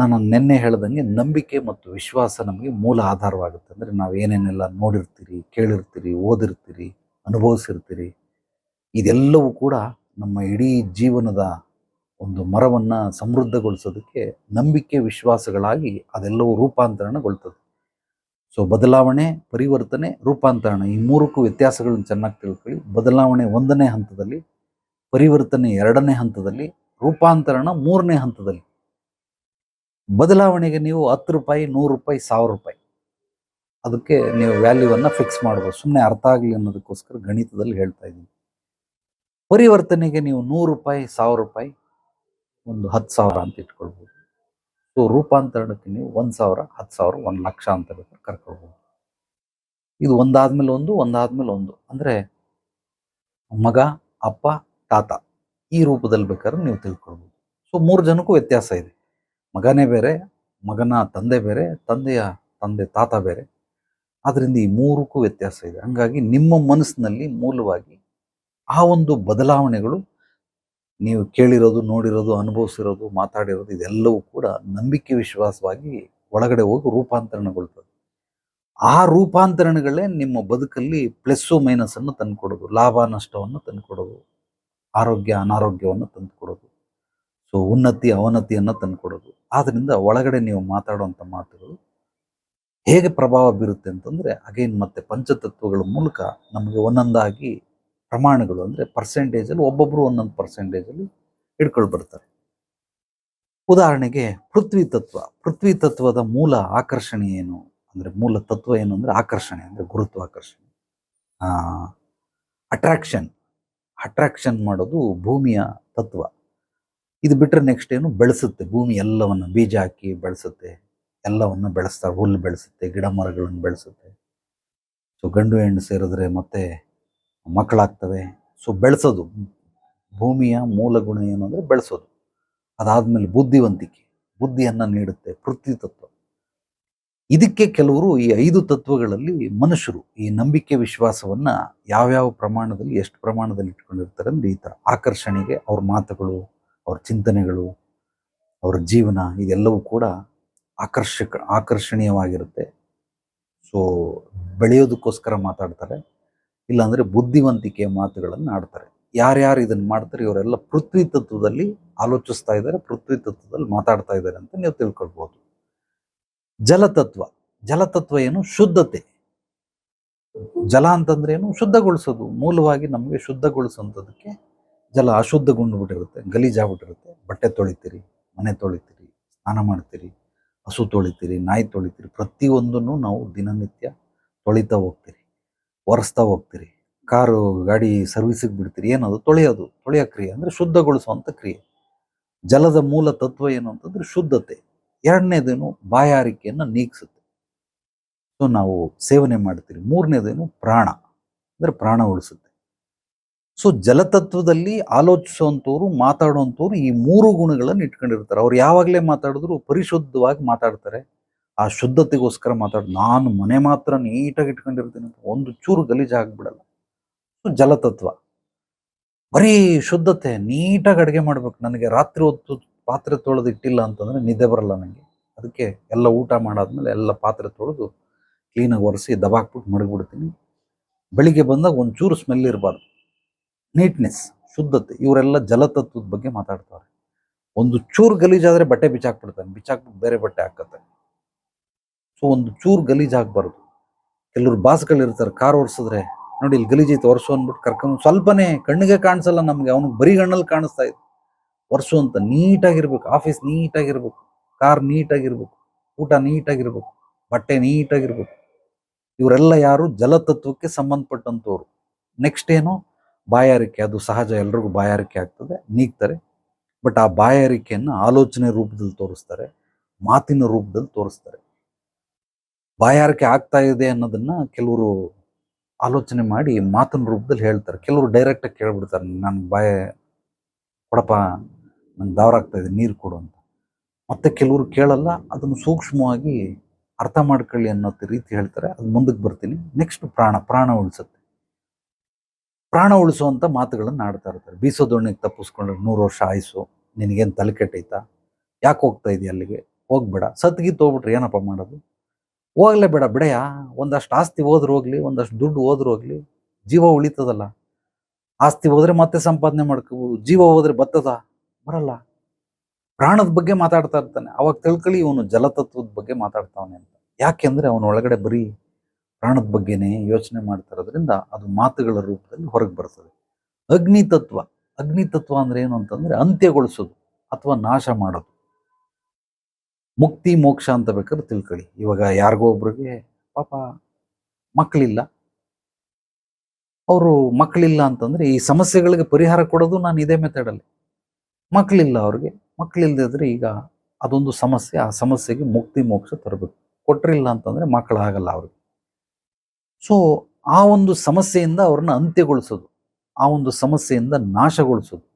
ನಾನು ನಿನ್ನೆ ಹೇಳ್ದಂಗೆ ನಂಬಿಕೆ ಮತ್ತು ವಿಶ್ವಾಸ ನಮಗೆ ಮೂಲ ಆಧಾರವಾಗುತ್ತೆ. ಅಂದರೆ ನಾವು ಏನೇನೆಲ್ಲ ನೋಡಿರ್ತೀರಿ, ಕೇಳಿರ್ತೀರಿ, ಓದಿರ್ತೀರಿ, ಅನುಭವಿಸಿರ್ತೀರಿ, ಇದೆಲ್ಲವೂ ಕೂಡ ನಮ್ಮ ಇಡೀ ಜೀವನದ ಒಂದು ಮರವನ್ನು ಸಮೃದ್ಧಗೊಳಿಸೋದಕ್ಕೆ ನಂಬಿಕೆ, ವಿಶ್ವಾಸಗಳಾಗಿ ಅದೆಲ್ಲವೂ ರೂಪಾಂತರಣಗೊಳ್ತದೆ. ಸೊ ಬದಲಾವಣೆ, ಪರಿವರ್ತನೆ, ರೂಪಾಂತರಣ ಈ ಮೂರಕ್ಕೂ ವ್ಯತ್ಯಾಸಗಳನ್ನು ಚೆನ್ನಾಗಿ ತಿಳ್ಕೊಳ್ಳಿ. ಬದಲಾವಣೆ ಒಂದನೇ ಹಂತದಲ್ಲಿ, ಪರಿವರ್ತನೆ ಎರಡನೇ ಹಂತದಲ್ಲಿ, ರೂಪಾಂತರಣ ಮೂರನೇ ಹಂತದಲ್ಲಿ. ಬದಲಾವಣೆಗೆ ನೀವು ಹತ್ತು ರೂಪಾಯಿ, ನೂರು ರೂಪಾಯಿ, ಸಾವಿರ ರೂಪಾಯಿ. ಅದಕ್ಕೆ ನೀವು ವ್ಯಾಲ್ಯೂವನ್ನು ಫಿಕ್ಸ್ ಮಾಡ್ಬೋದು. ಸುಮ್ಮನೆ ಅರ್ಥ ಆಗಲಿ ಅನ್ನೋದಕ್ಕೋಸ್ಕರ ಗಣಿತದಲ್ಲಿ ಹೇಳ್ತಾ ಇದ್ದೀನಿ. ಪರಿವರ್ತನೆಗೆ ನೀವು ನೂರು ರೂಪಾಯಿ, ಸಾವಿರ ರೂಪಾಯಿ, ಒಂದು ಹತ್ತು ಸಾವಿರ ಅಂತ ಇಟ್ಕೊಳ್ಬೋದು. ಸೊ ರೂಪಾಂತರಣಕ್ಕೆ ನೀವು ಒಂದು ಸಾವಿರ, ಹತ್ತು ಸಾವಿರ, ಒಂದು ಲಕ್ಷ ಅಂತ ಬೇಕಾದ್ರೆ ಕರ್ಕೊಳ್ಬೋದು. ಇದು ಒಂದಾದ್ಮೇಲೆ ಒಂದು ಒಂದಾದ್ಮೇಲೆ ಒಂದು. ಅಂದರೆ ಮಗ, ಅಪ್ಪ, ತಾತ ಈ ರೂಪದಲ್ಲಿ ಬೇಕಾದ್ರೆ ನೀವು ತಿಳ್ಕೊಳ್ಬೋದು. ಸೊ ಮೂರು ಜನಕ್ಕೂ ವ್ಯತ್ಯಾಸ ಇದೆ. ಮಗನೇ ಬೇರೆ, ಮಗನ ತಂದೆ ಬೇರೆ, ತಂದೆಯ ತಂದೆ ತಾತ ಬೇರೆ. ಆದ್ದರಿಂದ ಈ ಮೂರಕ್ಕೂ ವ್ಯತ್ಯಾಸ ಇದೆ. ಹಂಗಾಗಿ ನಿಮ್ಮ ಮನಸ್ಸಿನಲ್ಲಿ ಮೂಲವಾಗಿ ಆ ಒಂದು ಬದಲಾವಣೆಗಳು ನೀವು ಕೇಳಿರೋದು, ನೋಡಿರೋದು, ಅನುಭವಿಸಿರೋದು, ಮಾತಾಡಿರೋದು ಇದೆಲ್ಲವೂ ಕೂಡ ನಂಬಿಕೆ ವಿಶ್ವಾಸವಾಗಿ ಒಳಗಡೆ ಹೋಗಿ ರೂಪಾಂತರಣಗೊಳ್ತದೆ. ಆ ರೂಪಾಂತರಣಗಳೇ ನಿಮ್ಮ ಬದುಕಲ್ಲಿ ಪ್ಲಸ್ಸು ಮೈನಸ್ ಅನ್ನು ತಂದುಕೊಡೋದು, ಲಾಭ ನಷ್ಟವನ್ನು ತಂದುಕೊಡೋದು, ಆರೋಗ್ಯ ಅನಾರೋಗ್ಯವನ್ನು ತಂದುಕೊಡೋದು. ಸೊ ಉನ್ನತಿ, ಅವನತಿಯನ್ನು ತಂದುಕೊಡೋದು. ಆದ್ದರಿಂದ ಒಳಗಡೆ ನೀವು ಮಾತಾಡುವಂಥ ಮಾತುಗಳು ಹೇಗೆ ಪ್ರಭಾವ ಬೀರುತ್ತೆ ಅಂತಂದರೆ ಅಗೈನ್ ಮತ್ತೆ ಪಂಚತತ್ವಗಳ ಮೂಲಕ ನಮಗೆ ಒಂದೊಂದಾಗಿ ಪ್ರಮಾಣಗಳು ಅಂದರೆ ಪರ್ಸೆಂಟೇಜಲ್ಲಿ ಒಬ್ಬೊಬ್ಬರು ಒಂದೊಂದು ಪರ್ಸೆಂಟೇಜಲ್ಲಿ ಹಿಡ್ಕೊಂಡು ಬರ್ತಾರೆ ಉದಾಹರಣೆಗೆ ಪೃಥ್ವಿ ತತ್ವ. ಪೃಥ್ವಿ ತತ್ವದ ಮೂಲ ಆಕರ್ಷಣೆ ಏನು? ಅಂದರೆ ಮೂಲ ತತ್ವ ಏನು ಅಂದರೆ ಆಕರ್ಷಣೆ, ಅಂದರೆ ಗುರುತ್ವಾಕರ್ಷಣೆ. ಅಟ್ರಾಕ್ಷನ್ ಅಟ್ರಾಕ್ಷನ್ ಮಾಡೋದು ಭೂಮಿಯ ತತ್ವ. ಇದು ಬಿಟ್ಟರೆ ನೆಕ್ಸ್ಟ್ ಏನು ಬೆಳೆಸುತ್ತೆ. ಭೂಮಿ ಎಲ್ಲವನ್ನು ಬೀಜ ಹಾಕಿ ಬೆಳೆಸುತ್ತೆ. ಎಲ್ಲವನ್ನು ಬೆಳೆಸ್ತಾ ಹುಲ್ಲು ಬೆಳೆಸುತ್ತೆ, ಗಿಡ ಮರಗಳನ್ನು ಬೆಳೆಸುತ್ತೆ. ಸೊ ಗಂಡು ಹೆಣ್ಣು ಸೇರಿದ್ರೆ ಮತ್ತೆ ಮಕ್ಕಳಾಗ್ತವೆ. ಸೊ ಬೆಳೆಸೋದು. ಭೂಮಿಯ ಮೂಲ ಗುಣ ಏನು ಅಂದರೆ ಬೆಳೆಸೋದು. ಅದಾದಮೇಲೆ ಬುದ್ಧಿವಂತಿಕೆ. ಬುದ್ಧಿಯನ್ನು ನೀಡುತ್ತೆ. ಪೃಥ್ವಿ ತತ್ವ. ಇದಕ್ಕೆ ಕೆಲವರು ಈ ಐದು ತತ್ವಗಳಲ್ಲಿ ಮನುಷ್ಯರು ಈ ನಂಬಿಕೆ ವಿಶ್ವಾಸವನ್ನು ಯಾವ್ಯಾವ ಪ್ರಮಾಣದಲ್ಲಿ, ಎಷ್ಟು ಪ್ರಮಾಣದಲ್ಲಿ ಇಟ್ಕೊಂಡಿರ್ತಾರೆ ಅಂದರೆ ಈ ಥರ ಆಕರ್ಷಣೆಗೆ ಅವ್ರ ಮಾತುಗಳು ಅವ್ರ ಚಿಂತನೆಗಳು, ಅವ್ರ ಜೀವನ ಇದೆಲ್ಲವೂ ಕೂಡ ಆಕರ್ಷಕ, ಆಕರ್ಷಣೀಯವಾಗಿರುತ್ತೆ. ಸೊ ಬೆಳೆಯೋದಕ್ಕೋಸ್ಕರ ಮಾತಾಡ್ತಾರೆ, ಇಲ್ಲಾಂದರೆ ಬುದ್ಧಿವಂತಿಕೆಯ ಮಾತುಗಳನ್ನು ಆಡ್ತಾರೆ. ಯಾರ್ಯಾರು ಇದನ್ನು ಮಾಡ್ತಾರೆ, ಇವರೆಲ್ಲ ಪೃಥ್ವಿ ತತ್ವದಲ್ಲಿ ಆಲೋಚಿಸ್ತಾ ಇದ್ದಾರೆ, ಪೃಥ್ವಿ ತತ್ವದಲ್ಲಿ ಮಾತಾಡ್ತಾ ಇದ್ದಾರೆ ಅಂತ ನೀವು ತಿಳ್ಕೊಳ್ಬೋದು. ಜಲತತ್ವ ಜಲತತ್ವ ಏನು? ಶುದ್ಧತೆ. ಜಲ ಅಂತಂದ್ರೆ ಏನು? ಶುದ್ಧಗೊಳಿಸೋದು. ಮೂಲವಾಗಿ ನಮಗೆ ಶುದ್ಧಗೊಳಿಸುವಂಥದ್ದಕ್ಕೆ ಜಲ ಅಶುದ್ಧಗೊಂಡು ಬಿಟ್ಟಿರುತ್ತೆ ಗಲೀಜಾಗ್ಬಿಟ್ಟಿರುತ್ತೆ. ಬಟ್ಟೆ ತೊಳಿತೀರಿ, ಮನೆ ತೊಳಿತೀರಿ, ಸ್ನಾನ ಮಾಡ್ತೀರಿ, ಹಸು ತೊಳಿತೀರಿ, ನಾಯಿ ತೊಳಿತೀರಿ, ಪ್ರತಿಯೊಂದನ್ನು ನಾವು ದಿನನಿತ್ಯ ತೊಳಿತಾ ಹೋಗ್ತೀರಿ, ಒರೆಸ್ತಾ ಹೋಗ್ತೀರಿ. ಕಾರು, ಗಾಡಿ ಸರ್ವಿಸಿಗೆ ಬಿಡ್ತೀರಿ, ಏನದು? ತೊಳೆಯೋದು. ತೊಳೆಯೋ ಕ್ರಿಯೆ ಅಂದರೆ ಶುದ್ಧಗೊಳಿಸುವಂಥ ಕ್ರಿಯೆ. ಜಲದ ಮೂಲ ತತ್ವ ಏನು ಅಂತಂದ್ರೆ ಶುದ್ಧತೆ. ಎರಡನೇದೇನು ಬಾಯಾರಿಕೆಯನ್ನು ನೀಗಿಸುತ್ತೆ. ಸೊ, ನಾವು ಸೇವನೆ ಮಾಡ್ತೀರಿ. ಮೂರನೇದೇನು ಪ್ರಾಣ. ಅಂದರೆ ಪ್ರಾಣ ಉಳಿಸುತ್ತೆ. ಸೊ ಜಲತತ್ವದಲ್ಲಿ ಆಲೋಚಿಸುವಂಥವ್ರು, ಮಾತಾಡುವಂಥವ್ರು ಈ ಮೂರು ಗುಣಗಳನ್ನು ಇಟ್ಕೊಂಡಿರ್ತಾರೆ. ಅವ್ರು ಯಾವಾಗಲೇ ಮಾತಾಡಿದ್ರು ಪರಿಶುದ್ಧವಾಗಿ ಮಾತಾಡ್ತಾರೆ. ಆ ಶುದ್ಧತೆಗೋಸ್ಕರ ಮಾತಾಡ್, ನಾನು ಮನೆ ಮಾತ್ರ ನೀಟಾಗಿ ಇಟ್ಕೊಂಡಿರ್ತೀನಿ ಅಂತ ಒಂದು ಚೂರು ಗಲೀಜು ಆಗ್ಬಿಡಲ್ಲ. ಸೊ ಜಲತತ್ವ. ಬರೀ ಶುದ್ಧತೆ, ನೀಟಾಗಿ ಅಡುಗೆ ಮಾಡ್ಬೇಕು. ನನಗೆ ರಾತ್ರಿ ಹೊತ್ತು ಪಾತ್ರೆ ತೊಳೆದು ಇಟ್ಟಿಲ್ಲ ಅಂತಂದರೆ ನಿದ್ದೆ ಬರಲ್ಲ ನನಗೆ ಅದಕ್ಕೆ ಎಲ್ಲ ಊಟ ಮಾಡಾದ್ಮೇಲೆ ಎಲ್ಲ ಪಾತ್ರೆ ತೊಳೆದು ಕ್ಲೀನಾಗಿ ಒರೆಸಿ ದಬಾಕ್ಬಿಟ್ಟು ಮಡಗಿಬಿಡ್ತೀನಿ. ಬೆಳಿಗ್ಗೆ ಬಂದಾಗ ಒಂಚೂರು ಸ್ಮೆಲ್ ಇರಬಾರ್ದು. ನೀಟ್ನೆಸ್ ಶುದ್ಧತೆ, ಇವರೆಲ್ಲ ಜಲತತ್ವದ ಬಗ್ಗೆ ಮಾತಾಡ್ತಾರೆ. ಒಂದು ಚೂರು ಗಲೀಜಾದ್ರೆ ಬಟ್ಟೆ ಬಿಚ್ಚಾಕ್ಬಿಡ್ತಾನೆ ಬಿಚ್ಚಾಕ್ಬಿಟ್ಟು ಬೇರೆ ಬಟ್ಟೆ ಹಾಕತ್ತೆ. ಸೊ ಒಂದು ಚೂರು ಗಲೀಜಾಗಬಾರ್ದು ಕೆಲವ್ರು ಬಾಸ್ಗಳಿರ್ತಾರೆ ಕಾರ್ ಓಡಿಸಿದ್ರೆ, ನೋಡಿ ಇಲ್ಲಿ ಗಲೀಜೈತೆ ಒರೆಸು ಅಂದ್ಬಿಟ್ಟು ಕರ್ಕೊಂಡು ಸ್ವಲ್ಪನೇ ಕಣ್ಣಿಗೆ ಕಾಣಿಸಲ್ಲ ನಮಗೆ, ಅವನಿಗೆ ಬರೀ ಗಣ್ಣಲ್ಲಿ ಕಾಣಿಸ್ತಾ ಇತ್ತು ಒರೆಸು ಅಂತ ನೀಟಾಗಿರ್ಬೇಕು, ಆಫೀಸ್ ನೀಟಾಗಿರ್ಬೇಕು, ಕಾರ್ ನೀಟಾಗಿರ್ಬೇಕು, ಊಟ ನೀಟಾಗಿರ್ಬೇಕು, ಬಟ್ಟೆ ನೀಟಾಗಿರ್ಬೇಕು. ಇವರೆಲ್ಲ ಯಾರು ಜಲತತ್ವಕ್ಕೆ ಸಂಬಂಧಪಟ್ಟಂಥವ್ರು. ನೆಕ್ಸ್ಟ್ ಏನು? ಬಾಯಾರಿಕೆ, ಅದು ಸಹಜ ಎಲ್ರಿಗೂ ಬಾಯಾರಿಕೆ ಆಗ್ತದೆ, ನೀಗ್ತಾರೆ. ಬಟ್ ಆ ಬಾಯಾರಿಕೆಯನ್ನು ಆಲೋಚನೆ ರೂಪದಲ್ಲಿ ತೋರಿಸ್ತಾರೆ, ಮಾತಿನ ರೂಪದಲ್ಲಿ ತೋರಿಸ್ತಾರೆ. ಬಾಯಾರಿಕೆ ಆಗ್ತಾ ಇದೆ ಅನ್ನೋದನ್ನ ಕೆಲವರು ಆಲೋಚನೆ ಮಾಡಿ ಮಾತಿನ ರೂಪದಲ್ಲಿ ಹೇಳ್ತಾರೆ. ಕೆಲವರು ಡೈರೆಕ್ಟಾಗಿ ಕೇಳ್ಬಿಡ್ತಾರೆ, ನಾನು ಬಾಯ, ಕೊಡಪ್ಪ, ನಂಗೆ ದಾವರಾಗ್ತಾ ಇದೆ, ನೀರು ಕೊಡು ಅಂತ. ಮತ್ತೆ ಕೆಲವರು ಕೇಳಲ್ಲ, ಅದನ್ನು ಸೂಕ್ಷ್ಮವಾಗಿ ಅರ್ಥ ಮಾಡ್ಕೊಳ್ಳಿ ಅನ್ನೋ ರೀತಿ ಹೇಳ್ತಾರೆ. ಅದು ಮುಂದಕ್ಕೆ ಬರ್ತೀನಿ. ನೆಕ್ಸ್ಟ್ ಪ್ರಾಣ ಪ್ರಾಣ ಉಳಿಸುತ್ತೆ. ಪ್ರಾಣ ಉಳಿಸುವಂಥ ಮಾತುಗಳನ್ನು ಆಡ್ತಾ ಇರ್ತಾರೆ. ಬೀಸೋ ದೋಣಿಗೆ ತಪ್ಪಿಸ್ಕೊಂಡ್ರೆ ನೂರು ವರ್ಷ ಆಯಿಸು ನಿನಗೇನು ತಲೆ ಕೆಟ್ಟೈತಾ? ಯಾಕೆ ಹೋಗ್ತಾ ಇದೆಯಾ ಅಲ್ಲಿಗೆ? ಹೋಗ್ಬೇಡ. ಸತ್ಗಿತ್ತು ಹೋಗ್ಬಿಟ್ರೆ ಏನಪ್ಪ ಮಾಡೋದು? ಹೋಗ್ಲೇ ಬೇಡ ಬಿಡೆಯ ಒಂದಷ್ಟು ಆಸ್ತಿ ಹೋದ್ರೆ ಹೋಗ್ಲಿ, ಒಂದಷ್ಟು ದುಡ್ಡು ಹೋದ್ರೆ ಹೋಗ್ಲಿ, ಜೀವ ಉಳಿತದಲ್ಲ. ಆಸ್ತಿ ಹೋದರೆ ಮತ್ತೆ ಸಂಪಾದನೆ ಮಾಡ್ಕೋಬೋದು, ಜೀವ ಹೋದರೆ ಬತ್ತದ ಬರಲ್ಲ. ಪ್ರಾಣದ ಬಗ್ಗೆ ಮಾತಾಡ್ತಾ ಇರ್ತಾನೆ. ಅವಾಗ ತಿಳ್ಕೊಳ್ಳಿ ಇವನು ಜಲತತ್ವದ ಬಗ್ಗೆ ಮಾತಾಡ್ತಾವನೆ ಅಂತ. ಯಾಕೆಂದರೆ ಅವನ ಒಳಗಡೆ ಬರೀ ಪ್ರಾಣದ ಬಗ್ಗೆನೇ ಯೋಚನೆ ಮಾಡ್ತಿರೋದ್ರಿಂದ ಅದು ಮಾತುಗಳ ರೂಪದಲ್ಲಿ ಹೊರಗೆ ಬರ್ತದೆ. ಅಗ್ನಿ ತತ್ವ ಅಗ್ನಿ ತತ್ವ ಅಂದ್ರೆ ಏನು ಅಂತಂದ್ರೆ ಅಂತ್ಯಗೊಳಿಸೋದು ಅಥವಾ ನಾಶ ಮಾಡೋದು. ಮುಕ್ತಿ, ಮೋಕ್ಷ ಅಂತ ಬೇಕಾದ್ರೆ ತಿಳ್ಕೊಳ್ಳಿ. ಇವಾಗ ಯಾರಿಗೋ ಒಬ್ರಿಗೆ ಪಾಪ ಮಕ್ಕಳಿಲ್ಲ ಅವರು ಮಕ್ಕಳಿಲ್ಲ ಅಂತಂದ್ರೆ ಈ ಸಮಸ್ಯೆಗಳಿಗೆ ಪರಿಹಾರ ಕೊಡೋದು ನಾನು ಇದೇ ಮೆಥಡಲ್ಲಿ ಮಕ್ಕಳಿಲ್ಲ ಅವ್ರಿಗೆ ಮಕ್ಕಳಿಲ್ಲದಿದ್ರೆ ಈಗ ಅದೊಂದು ಸಮಸ್ಯೆ, ಆ ಸಮಸ್ಯೆಗೆ ಮುಕ್ತಿ, ಮೋಕ್ಷ ತರಬೇಕು. ಕೊಟ್ರಿಲ್ಲ ಅಂತಂದ್ರೆ ಮಕ್ಕಳಾಗಲ್ಲ ಅವ್ರಿಗೆ. ಸೊ ಆ ಒಂದು ಸಮಸ್ಯೆಯಿಂದ ಅವ್ರನ್ನ ಅಂತ್ಯಗೊಳಿಸೋದು. ಆ ಒಂದು ಸಮಸ್ಯೆಯಿಂದ ನಾಶಗೊಳಿಸೋದು.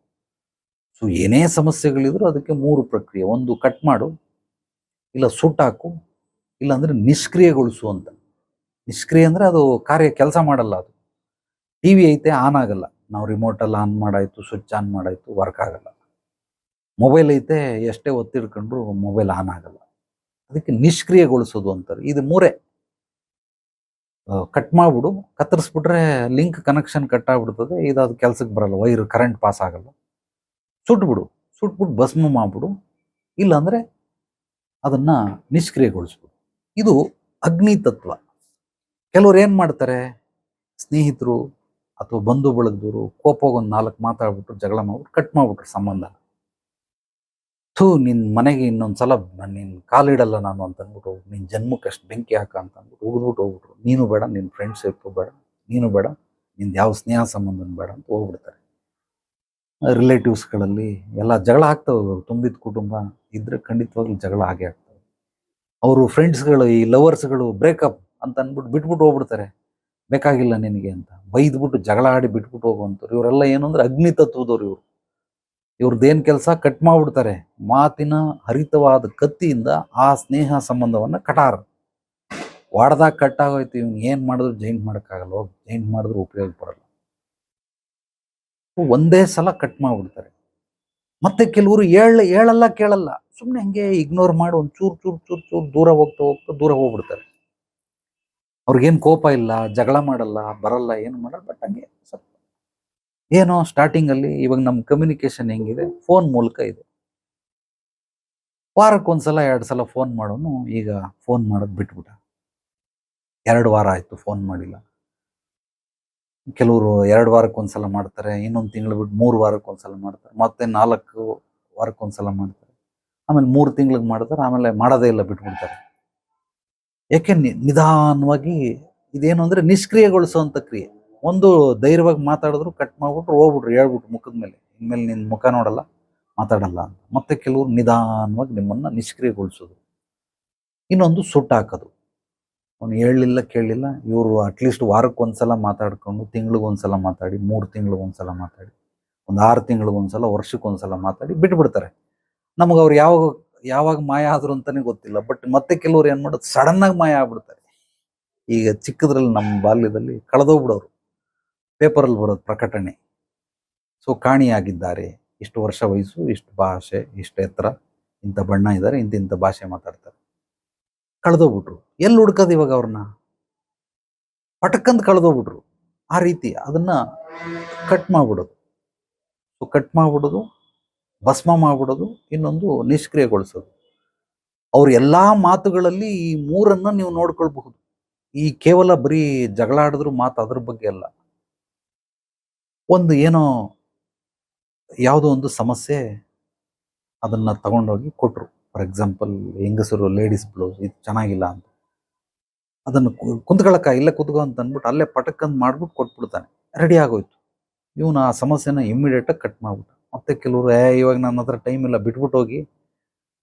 ಸೊ ಏನೇ ಸಮಸ್ಯೆಗಳಿದ್ರು ಅದಕ್ಕೆ ಮೂರು ಪ್ರಕ್ರಿಯೆ. ಒಂದು ಕಟ್ ಮಾಡು, ಇಲ್ಲ ಸುಟ್ಟಾಕು ಇಲ್ಲಾಂದರೆ ನಿಷ್ಕ್ರಿಯಗೊಳಿಸು ಅಂತ. ನಿಷ್ಕ್ರಿಯ ಅಂದ್ರೆ ಅದು ಕಾರ್ಯ ಕೆಲಸ ಮಾಡಲ್ಲ ಅದು. ಟಿ ವಿ ಐತೆ, ಆನ್ ಆಗಲ್ಲ. ನಾವು ರಿಮೋಟಲ್ಲಿ ಆನ್ ಮಾಡಾಯಿತು ಸ್ವಿಚ್ ಆನ್ ಮಾಡಾಯಿತು ವರ್ಕ್ ಆಗಲ್ಲ. ಮೊಬೈಲ್ ಐತೆ, ಎಷ್ಟೇ ಒತ್ತಿಡ್ಕೊಂಡ್ರು ಮೊಬೈಲ್ ಆನ್ ಆಗಲ್ಲ. ಅದಕ್ಕೆ ನಿಷ್ಕ್ರಿಯಗೊಳಿಸೋದು ಅಂತಾರೆ. ಇದು ಮೂರೇ. ಕಟ್ ಮಾಡ್ಬಿಡು. ಕತ್ತರಿಸ್ಬಿಟ್ರೆ ಲಿಂಕ್ ಕನೆಕ್ಷನ್ ಕಟ್ ಆಗ್ಬಿಡ್ತದೆ. ಇದು ಅದು ಕೆಲ್ಸಕ್ಕೆ ಬರಲ್ಲ. ವೈರ್ ಕರೆಂಟ್ ಪಾಸ್ ಆಗಲ್ಲ. ಸುಟ್ಬಿಡು. ಸುಟ್ಬಿಟ್ಟು ಭಸ್ಮ ಮಾಡ್ಬಿಡು. ಇಲ್ಲಾಂದರೆ ಅದನ್ನು ನಿಷ್ಕ್ರಿಯಗೊಳಿಸ್ಬಿಡು. ಇದು ಅಗ್ನಿ ತತ್ವ. ಕೆಲವ್ರು ಏನು ಮಾಡ್ತಾರೆ? ಸ್ನೇಹಿತರು ಅಥವಾ ಬಂಧು ಬಳಗದವರು ಕೋಪ ಒಂದು ನಾಲ್ಕು ಮಾತಾಡ್ಬಿಟ್ಟು ಜಗಳ ಮಾಡ್ಬಿಟ್ಟು ಕಟ್ ಮಾಡ್ಬಿಟ್ರು ಸಂಬಂಧ ಥೂ ನಿನ್ನ ಮನೆಗೆ ಇನ್ನೊಂದು ಸಲ ನಿನ್ ಕಾಲಿಡಲ್ಲ ನಾನು ಅಂತ ಅಂದ್ಬಿಟ್ಟು ನಿನ್ನ ಜನ್ಮಕ್ಕೆ ಅಷ್ಟು ಬೆಂಕಿ ಹಾಕ ಅಂತ ಅಂದ್ಬಿಟ್ಟು ಉಗಿದ್ಬಿಟ್ಟು ಹೋಗ್ಬಿಟ್ರು. ನೀನು ಬೇಡ ನಿನ್ನ ಫ್ರೆಂಡ್ಶಿಪ್ ಬೇಡ, ನೀನು ಬೇಡ, ನಿಂದು ಯಾವ ಸ್ನೇಹ ಸಂಬಂಧನ ಬೇಡ ಅಂತ ಹೋಗ್ಬಿಡ್ತಾರೆ. ರಿಲೇಟಿವ್ಸ್ಗಳಲ್ಲಿ ಎಲ್ಲ ಜಗಳ ಆಗ್ತವೆ ತುಂಬಿದ ಕುಟುಂಬ ಇದ್ರೆ ಖಂಡಿತವಾಗ್ಲೂ ಜಗಳ ಆಗೇ ಆಗ್ತವೆ. ಅವರು ಫ್ರೆಂಡ್ಸ್ಗಳು ಈ ಲವರ್ಸ್ಗಳು ಬ್ರೇಕಪ್ ಅಂತ ಅಂದ್ಬಿಟ್ಟು ಬಿಟ್ಬಿಟ್ಟು ಹೋಗ್ಬಿಡ್ತಾರೆ. ಬೇಕಾಗಿಲ್ಲ ನಿನಗೆ ಅಂತ. ಬೈದ್ಬಿಟ್ಟು ಜಗಳ ಆಡಿ ಬಿಟ್ಬಿಟ್ಟು ಹೋಗುವಂಥವ್ರು. ಇವರೆಲ್ಲ ಏನು ಅಂದ್ರೆ ಅಗ್ನಿ ತತ್ವದವ್ರು ಇವರು. ಇವ್ರದ್ದೇನ್ ಕೆಲಸ ಕಟ್ ಮಾಡ್ಬಿಡ್ತಾರೆ. ಮಾತಿನ ಹರಿತವಾದ ಕತ್ತಿಯಿಂದ ಆ ಸ್ನೇಹ ಸಂಬಂಧವನ್ನ ಕಟಾರ. ವಾಡ್ದಾಗ ಕಟ್ ಆಗೋಯ್ತು, ಇವ್ನು ಏನ್ ಮಾಡಿದ್ರು ಜೈಂಟ್ ಮಾಡೋಕ್ಕಾಗಲ್ಲ ಹೋಗಿ ಜೈಂಟ್ ಮಾಡಿದ್ರು ಉಪಯೋಗ ಬರಲ್ಲ. ಒಂದೇ ಸಲ ಕಟ್ ಮಾಡ್ಬಿಡ್ತಾರೆ. ಮತ್ತೆ ಕೆಲವರು ಏಳ ಹೇಳಲ್ಲ ಕೇಳಲ್ಲ. ಸುಮ್ಮನೆ ಹಂಗೆ ಇಗ್ನೋರ್ ಮಾಡಿ ಒಂದು ಚೂರು ಚೂರು ಚೂರು ಚೂರು ದೂರ ಹೋಗ್ತಾ ಹೋಗ್ತಾ ದೂರ ಹೋಗ್ಬಿಡ್ತಾರೆ. ಅವ್ರಿಗೇನು ಕೋಪ ಇಲ್ಲ, ಜಗಳ ಮಾಡಲ್ಲ, ಬರಲ್ಲ, ಏನು ಮಾಡಲ್ಲ ಬಟ್ ಹಂಗೆ ಸ್ವಲ್ಪ ಏನೋ ಸ್ಟಾರ್ಟಿಂಗ್ ಅಲ್ಲಿ ಇವಾಗ ನಮ್ಮ ಕಮ್ಯುನಿಕೇಶನ್ ಹೆಂಗಿದೆ? ಫೋನ್ ಮೂಲಕ ಇದೆ. ವಾರಕ್ಕೆ ಒಂದ್ಸಲ ಎರಡು ಸಲ ಫೋನ್ ಮಾಡೋನು ಈಗ ಫೋನ್ ಮಾಡೋದು ಬಿಟ್ಬಿಟ್ಟ. ಎರಡು ವಾರ ಆಯ್ತು ಫೋನ್ ಮಾಡಿಲ್ಲ. ಕೆಲವರು ಎರಡು ವಾರಕ್ಕೆ ಒಂದ್ಸಲ ಮಾಡ್ತಾರೆ, ಇನ್ನೊಂದು ತಿಂಗಳು ಬಿಟ್ಟು ಮೂರು ವಾರಕ್ಕೆ ಒಂದ್ಸಲ ಮಾಡ್ತಾರೆ, ಮತ್ತೆ ನಾಲ್ಕು ವಾರಕ್ಕೆ ಒಂದ್ಸಲ ಮಾಡ್ತಾರೆ. ಆಮೇಲೆ ಮೂರು ತಿಂಗಳಿಗೆ ಮಾಡ್ತಾರೆ, ಆಮೇಲೆ ಮಾಡೋದೇ ಇಲ್ಲ ಬಿಟ್ಬಿಡ್ತಾರೆ. ಯಾಕೆ ನಿಧಾನವಾಗಿ ಇದೇನು ಅಂದರೆ ನಿಷ್ಕ್ರಿಯಗೊಳಿಸುವಂತ ಕ್ರಿಯೆ. ಒಂದು ಧೈರ್ಯವಾಗಿ ಮಾತಾಡಿದ್ರು ಕಟ್ ಮಾಡ್ಬಿಟ್ರು, ಹೋಗ್ಬಿಟ್ರು, ಹೇಳ್ಬಿಟ್ರು ಮುಖದ ಮೇಲೆ. ಇನ್ಮೇಲೆ ನಿನ್ನ ಮುಖ ನೋಡಲ್ಲ, ಮಾತಾಡಲ್ಲ ಅಂತ. ಮತ್ತೆ ಕೆಲವರು ನಿಧಾನವಾಗಿ ನಿಮ್ಮನ್ನು ನಿಷ್ಕ್ರಿಯಗೊಳಿಸೋದು. ಇನ್ನೊಂದು ಸುಟ್ಟು ಹಾಕೋದು. ಅವನು ಹೇಳಲಿಲ್ಲ, ಕೇಳಲಿಲ್ಲ. ಇವರು ಅಟ್ಲೀಸ್ಟ್ ವಾರಕ್ಕೆ ಒಂದ್ಸಲ ಮಾತಾಡ್ಕೊಂಡು, ತಿಂಗ್ಳಿಗೆ ಒಂದ್ಸಲ ಮಾತಾಡಿ, ಮೂರು ತಿಂಗ್ಳಿಗೆ ಒಂದ್ಸಲ ಮಾತಾಡಿ, ಒಂದು ಆರು ತಿಂಗ್ಳಿಗೆ ಒಂದ್ಸಲ, ವರ್ಷಕ್ಕೆ ಒಂದ್ಸಲ ಮಾತಾಡಿ ಬಿಟ್ಬಿಡ್ತಾರೆ. ನಮಗೆ ಅವ್ರು ಯಾವಾಗ ಯಾವಾಗ ಮಾಯ ಆದ್ರು ಅಂತಲೇ ಗೊತ್ತಿಲ್ಲ. ಬಟ್ ಮತ್ತೆ ಕೆಲವ್ರು ಏನು ಮಾಡೋದು? ಸಡನ್ನಾಗಿ ಮಾಯ ಆಗ್ಬಿಡ್ತಾರೆ. ಈಗ ಚಿಕ್ಕದ್ರಲ್ಲಿ ನಮ್ಮ ಬಾಲ್ಯದಲ್ಲಿ ಕಳೆದೋಗ್ಬಿಡೋರು. ಪೇಪರಲ್ಲಿ ಬರೋದು ಪ್ರಕಟಣೆ. ಸೊ, ಕಾಣಿಯಾಗಿದ್ದಾರೆ. ಇಷ್ಟು ವರ್ಷ ವಯಸ್ಸು, ಇಷ್ಟು ಭಾಷೆ, ಇಷ್ಟು ಎತ್ತರ. ಇಂಥ ಬಣ್ಣ ಇದ್ದಾರೆ, ಇಂಥ ಇಂಥ ಭಾಷೆ ಮಾತಾಡ್ತಾರೆ. ಕಳೆದೋಗ್ಬಿಟ್ರು. ಎಲ್ಲಿ ಹುಡ್ಕೋದು ಇವಾಗ ಅವ್ರನ್ನ? ಪಟಕ್ಕಂತ ಕಳೆದೋಗ್ಬಿಟ್ರು. ಆ ರೀತಿ ಅದನ್ನ ಕಟ್ ಮಾಡ್ಬಿಡೋದು. ಸೊ ಕಟ್ ಮಾಡ್ಬಿಡೋದು, ಭಸ್ಮ ಮಾಡ್ಬಿಡೋದು, ಇನ್ನೊಂದು ನಿಷ್ಕ್ರಿಯಗೊಳಿಸೋದು. ಅವ್ರ ಎಲ್ಲ ಮಾತುಗಳಲ್ಲಿ ಈ ಮೂರನ್ನು ನೀವು ನೋಡ್ಕೊಳ್ಬಹುದು. ಈ ಕೇವಲ ಬರೀ ಜಗಳ ಆಡಿದ್ರು ಮಾತು ಅದ್ರ ಬಗ್ಗೆ ಅಲ್ಲ. ಒಂದು ಏನೋ ಯಾವುದೋ ಒಂದು ಸಮಸ್ಯೆ ಅದನ್ನು ತಗೊಂಡೋಗಿ ಕೊಟ್ಟರು ಫಾರ್ ಎಕ್ಸಾಂಪಲ್ ಹೆಂಗಸರು ಲೇಡೀಸ್ ಬ್ಲೌಸ್ ಇದು ಚೆನ್ನಾಗಿಲ್ಲ ಅಂತ. ಅದನ್ನು ಕುಂತ್ಕೊಳ್ಳಕ್ಕ ಇಲ್ಲ ಕುತ್ಕೋ ಅಂತ ಅಂದ್ಬಿಟ್ಟು ಅಲ್ಲೇ ಪಟಕ್ಕಂದು ಮಾಡ್ಬಿಟ್ಟು ಕೊಟ್ಬಿಡ್ತಾನೆ. ರೆಡಿ ಆಗೋಯ್ತು. ಇವನು ಆ ಸಮಸ್ಯೆನ ಇಮ್ಮಿಡಿಯೇಟಾಗಿ ಕಟ್ ಮಾಡ್ಬಿಟ್ಟ. ಮತ್ತೆ ಕೆಲವರು, ಏ, ಇವಾಗ ನನ್ನ ಹತ್ರ ಟೈಮ್ ಇಲ್ಲ ಬಿಟ್ಬಿಟ್ಟು ಹೋಗಿ.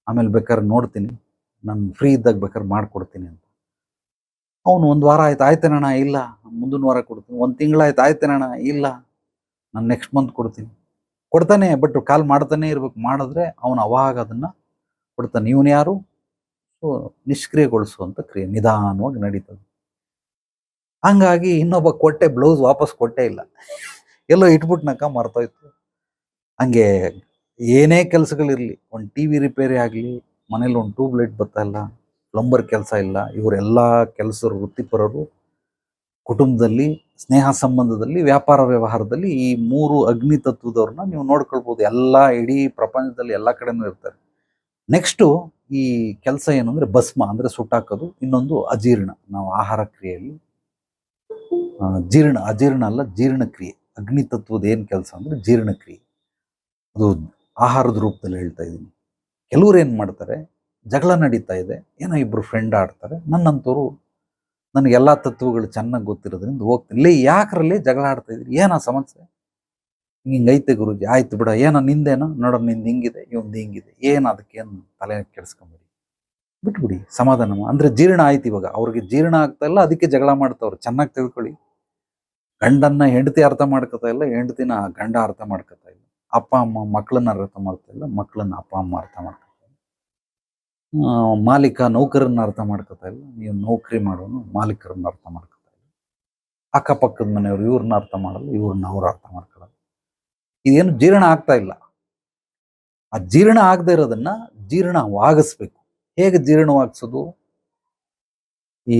ಆಮೇಲೆ ಬೇಕಾದ್ರೆ ನೋಡ್ತೀನಿ. ನಾನು ಫ್ರೀ ಇದ್ದಾಗ ಬೇಕಾದ್ರೆ ಮಾಡ್ಕೊಡ್ತೀನಿ ಅಂತ. ಅವನು ಒಂದು ವಾರ ಆಯ್ತು, ಆಯ್ತೇನಣ್ಣ, ಇಲ್ಲ. ಮುಂದಿನ ವಾರ ಕೊಡ್ತೀನಿ. ಒಂದು ತಿಂಗಳಾಯ್ತು ಆಯ್ತೇನಣ್ಣ, ಇಲ್ಲ. ನಾನು ನೆಕ್ಸ್ಟ್ ಮಂತ್ ಕೊಡ್ತೀನಿ. ಕೊಡ್ತಾನೆ ಬಟ್ ಕಾಲ್ ಮಾಡ್ತಾನೆ ಇರ್ಬೇಕು. ಮಾಡಿದ್ರೆ ಅವನು ಅವಾಗ ಅದನ್ನು ಕೊಡ್ತಾನೆ. ಇವನು ಯಾರು? ಸೊ ನಿಷ್ಕ್ರಿಯಗೊಳಿಸುವಂಥ ಕ್ರಿಯೆ, ನಿಧಾನವಾಗಿ ನಡೀತದೆ. ಹಂಗಾಗಿ ಇನ್ನೊಬ್ಬ ಕೊಟ್ಟೆ ಬ್ಲೌಸ್ ವಾಪಸ್ ಕೊಟ್ಟೆ ಇಲ್ಲ. ಎಲ್ಲೋ ಇಟ್ಬಿಟ್ನಕ ಮರ್ತೋಯ್ತು. ಹಂಗೆ ಏನೇ ಕೆಲಸಗಳಿರಲಿ, ಒಂದು ಟಿ ವಿ ರಿಪೇರಿ ಆಗಲಿ, ಮನೇಲಿ ಒಂದು ಟ್ಯೂಬ್ಲೈಟ್ ಬರ್ತಾ ಇಲ್ಲ ಪ್ಲಂಬರ್ ಕೆಲಸ ಇಲ್ಲ, ಇವರೆಲ್ಲ ಕೆಲಸರು ವೃತ್ತಿಪರರು ಕುಟುಂಬದಲ್ಲಿ, ಸ್ನೇಹ ಸಂಬಂಧದಲ್ಲಿ, ವ್ಯಾಪಾರ ವ್ಯವಹಾರದಲ್ಲಿ ಈ ಮೂರು ಅಗ್ನಿ ತತ್ವದವ್ರನ್ನ ನೀವು ನೋಡ್ಕೊಳ್ಬೋದು. ಎಲ್ಲ ಇಡೀ ಪ್ರಪಂಚದಲ್ಲಿ ಎಲ್ಲ ಕಡೆನೂ ಇರ್ತಾರೆ. ನೆಕ್ಸ್ಟು ಈ ಕೆಲಸ ಏನು ಭಸ್ಮ ಅಂದ್ರೆ ಸುಟ್ಟಾಕೋದು. ಇನ್ನೊಂದು ಅಜೀರ್ಣ, ನಾವು ಆಹಾರ ಕ್ರಿಯೆಯಲ್ಲಿ. ಜೀರ್ಣ, ಅಜೀರ್ಣ ಅಲ್ಲ ಜೀರ್ಣಕ್ರಿಯೆ ಅಗ್ನಿ ತತ್ವದ ಏನು ಕೆಲಸ ಅಂದ್ರೆ ಜೀರ್ಣಕ್ರಿಯೆ ಅದು ಆಹಾರದ ರೂಪದಲ್ಲಿ ಹೇಳ್ತಾ ಇದ್ದೀನಿ. ಕೆಲವ್ರು ಏನು ಮಾಡ್ತಾರೆ, ಜಗಳ ನಡೀತಾ ಇದೆ. ಏನೋ ಇಬ್ಬರು ಫ್ರೆಂಡ್ ಆಡ್ತಾರೆ. ನನ್ನಂತವರು ನನಗೆ ಎಲ್ಲ ತತ್ವಗಳು ಚೆನ್ನಾಗಿ ಗೊತ್ತಿರೋದ್ರಿಂದ ಹೋಗ್ತೀನಿ. ಯಾಕ್ರಲ್ಲಿ ಜಗಳ ಆಡ್ತಾ ಇದ್ರಿ ಏನೋ ಸಮಸ್ಯೆ? ಹಿಂಗೈತೆ ಗುರುಜಿ ಆಯ್ತು ಬಿಡ. ಏನೋ ನಿಂದೇನೋ? ನೋಡೋ ನಿಂದ ಹಿಂಗಿದೆ ಇವಂದು ಹಿಂಗಿದೆ. ಏನು ಅದಕ್ಕೇನು ತಲೆ ಕೆಡಿಸ್ಕೊಂಬಿಡಿ. ಬಿಟ್ಬಿಡಿ ಸಮಾಧಾನ ಅಂದರೆ ಜೀರ್ಣ ಆಯ್ತು ಇವಾಗ. ಅವ್ರಿಗೆ ಜೀರ್ಣ ಆಗ್ತಾ ಇಲ್ಲ ಅದಕ್ಕೆ ಜಗಳ ಮಾಡ್ತಾವ್ರು. ಚೆನ್ನಾಗಿ ತಿಳ್ಕೊಳ್ಳಿ. ಗಂಡನ್ನ ಹೆಂಡತಿ ಅರ್ಥ ಮಾಡ್ಕೊತಾ ಇಲ್ಲ ಹೆಂಡತಿನ ಗಂಡ ಅರ್ಥ ಮಾಡ್ಕೊತಾ ಇಲ್ಲ. ಅಪ್ಪ ಅಮ್ಮ ಮಕ್ಕಳನ್ನ ಅರ್ಥ ಮಾಡ್ತಾ ಇಲ್ಲ ಮಕ್ಕಳನ್ನ ಅಪ್ಪ ಅಮ್ಮ ಅರ್ಥ ಆ, ಮಾಲೀಕ ನೌಕರನ್ನ ಅರ್ಥ ಮಾಡ್ಕೊತಾ ಇಲ್ಲ. ನೀವು ನೌಕರಿ ಮಾಡೋನು ಮಾಲೀಕರನ್ನ ಅರ್ಥ ಮಾಡ್ಕೊತಾ ಇಲ್ಲ. ಅಕ್ಕಪಕ್ಕದ ಮನೆಯವರು ಇವ್ರನ್ನ ಅರ್ಥ ಮಾಡಲ್ಲ, ಇವ್ರನ್ನ ಅವ್ರು ಅರ್ಥ ಮಾಡ್ಕೊಳಲ್ಲ. ಇದೇನು ಜೀರ್ಣ ಆಗ್ತಾ ಇಲ್ಲ. ಆ ಜೀರ್ಣ ಆಗದೆ ಇರೋದನ್ನ ಜೀರ್ಣವಾಗಿಸ್ಬೇಕು. ಹೇಗೆ ಜೀರ್ಣವಾಗಿಸೋದು? ಈ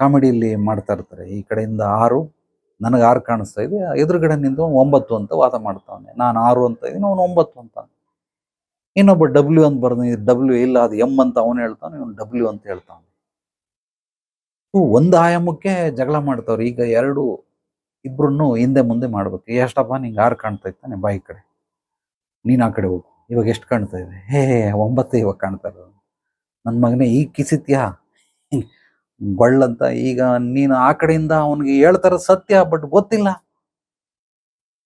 ಕಾಮಿಡಿಯಲ್ಲಿ ಮಾಡ್ತಾ ಇರ್ತಾರೆ, ಈ ಕಡೆಯಿಂದ ಆರು, ನನಗೆ ಆರು ಕಾಣಿಸ್ತಾ ಇದೆ, ಎದುರುಗಡೆ ನಿಂತು ಒಂಬತ್ತು ಅಂತ ವಾದ ಮಾಡ್ತಾವನೆ, ನಾನು ಆರು ಅಂತ ಇದ್ದೀನಿ, ಅವನು ಒಂಬತ್ತು ಅಂತ. ಇನ್ನೊಬ್ಬ ಡಬ್ಲ್ಯೂ ಅಂತ ಬರ್ದ ಡಬ್ಲ್ಯೂ ಇಲ್ಲ, ಅದು ಎಂ ಅಂತ ಅವನು ಹೇಳ್ತಾನೆ, ಇವನು ಡಬ್ಲ್ಯೂ ಅಂತ ಹೇಳ್ತಾನೆ. ಒಂದು ಆಯಾಮಕ್ಕೆ ಜಗಳ ಮಾಡ್ತಾವ್ರಿ. ಈಗ ಎರಡು ಇಬ್ಬರನ್ನು ಹಿಂದೆ ಮುಂದೆ ಮಾಡ್ಬೇಕು. ಎಷ್ಟಪ್ಪ ನಿಂಗೆ ಆರು ಕಾಣ್ತಾ ಇತ್ತಾನೆ ಬಾಯಿ ಕಡೆ. ನೀನು ಆ ಕಡೆ ಹೋಗು. ಇವಾಗ ಎಷ್ಟು ಕಾಣ್ತಾ ಇದೆ? ಹೇ ಒಂಬತ್ತು ಇವಾಗ ಕಾಣ್ತಾ ಇರೋದು. ನನ್ನ ಮಗನೇ ಈಗ ಕಿಸಿತ್ಯಾ? ಗೊಳ್ಳಂತ ಈಗ ನೀನು ಆ ಕಡೆಯಿಂದ ಅವನಿಗೆ ಹೇಳ್ತಾರ ಸತ್ಯ, ಬಟ್ ಗೊತ್ತಿಲ್ಲ.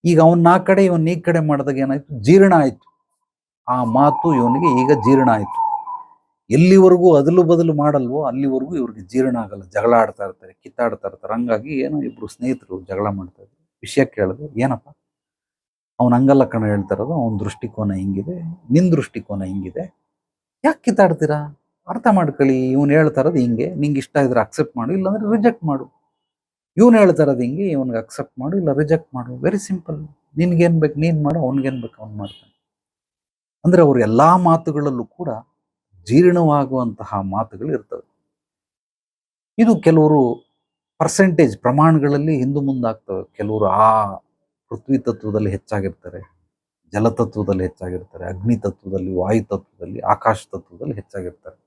ಈಗ ಅವನ್ನ ಆ ಕಡೆ, ಇವನ್ ಈ ಕಡೆ ಮಾಡಿದಾಗ ಏನಾಯ್ತು? ಜೀರ್ಣ ಆಯ್ತು. ಆ ಮಾತು ಇವನಿಗೆ ಈಗ ಜೀರ್ಣ ಆಯ್ತು. ಎಲ್ಲಿವರೆಗೂ ಅದಲು ಬದಲು ಮಾಡಲ್ವೋ ಅಲ್ಲಿವರೆಗೂ ಇವ್ರಿಗೆ ಜೀರ್ಣ ಆಗಲ್ಲ. ಜಗಳ ಆಡ್ತಾ ಇರ್ತಾರೆ, ಕಿತ್ತಾಡ್ತಾ ಇರ್ತಾರೆ. ಹಂಗಾಗಿ ಏನೋ ಇಬ್ರು ಸ್ನೇಹಿತರು ಜಗಳ ಮಾಡ್ತಾ ಇದ್ರು. ವಿಷಯ ಕೇಳಿದ್ರು ಏನಪ್ಪ? ಅವನು ಹಂಗಲ್ಲ ಕಣ ಹೇಳ್ತಾ ಇರೋದು, ಅವನ ದೃಷ್ಟಿಕೋನ ಹಿಂಗಿದೆ, ನಿನ್ ದೃಷ್ಟಿಕೋನ ಹಿಂಗಿದೆ. ಯಾಕೆ ಕಿತ್ತಾಡ್ತೀರಾ? ಅರ್ಥ ಮಾಡ್ಕೊಳ್ಳಿ, ಇವನು ಹೇಳ್ತಾ ಇರೋದು ಹಿಂಗೆ, ನಿಂಗೆ ಇಷ್ಟ ಇದ್ರೆ ಅಕ್ಸೆಪ್ಟ್ ಮಾಡು, ಇಲ್ಲಾಂದ್ರೆ ರಿಜೆಕ್ಟ್ ಮಾಡು. ಇವನು ಹೇಳ್ತಾ ಇರೋದು ಹಿಂಗೆ, ಇವನಿಗೆ ಅಕ್ಸೆಪ್ಟ್ ಮಾಡು, ಇಲ್ಲ ರಿಜೆಕ್ಟ್ ಮಾಡು. ವೆರಿ ಸಿಂಪಲ್ ನಿನ್ಗೇನ್ ಬೇಕು, ನೀನ್ ಮಾಡು, ಅವ್ನಿಗೇನ್ ಬೇಕು, ಅವ್ನು ಮಾಡ್ತಾನೆ. ಅಂದ್ರೆ ಅವರು ಎಲ್ಲ ಮಾತುಗಳಲ್ಲೂ ಕೂಡ ಜೀರ್ಣವಾಗುವಂತಹ ಮಾತುಗಳು ಇರ್ತವೆ. ಇದು ಕೆಲವರು ಪರ್ಸೆಂಟೇಜ್ ಪ್ರಮಾಣಗಳಲ್ಲಿ ಹಿಂದೆ ಮುಂದಾಗ್ತವೆ. ಕೆಲವರು ಆ ಪೃಥ್ವಿ ತತ್ವದಲ್ಲಿ ಹೆಚ್ಚಾಗಿರ್ತಾರೆ ಜಲತತ್ವದಲ್ಲಿ ಹೆಚ್ಚಾಗಿರ್ತಾರೆ, ಅಗ್ನಿ ತತ್ವದಲ್ಲಿ, ವಾಯು ತತ್ವದಲ್ಲಿ, ಆಕಾಶ ತತ್ವದಲ್ಲಿ ಹೆಚ್ಚಾಗಿರ್ತಾರೆ.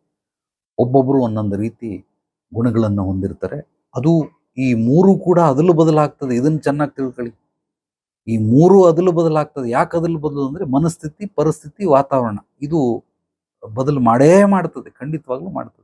ಒಬ್ಬೊಬ್ಬರು ಒಂದೊಂದು ರೀತಿ ಗುಣಗಳನ್ನು ಹೊಂದಿರ್ತಾರೆ. ಅದು ಈ ಮೂರು ಕೂಡ ಅದಲು ಬದಲಾಗ್ತದೆ. ಇದನ್ನು ಚೆನ್ನಾಗಿ ತಿಳ್ಕೊಳ್ಳಿ. ಈ ಮೂರು ಅದಲು ಬದಲಾಗ್ತದೆ. ಯಾಕೆ ಅದಲು ಬದಲು ಅಂದ್ರೆ ಮನಸ್ಥಿತಿ, ಪರಿಸ್ಥಿತಿ, ವಾತಾವರಣ. ಇದು ಬದಲು ಮಾಡೇ ಮಾಡ್ತದೆ, ಖಂಡಿತವಾಗ್ಲೂ ಮಾಡ್ತದೆ.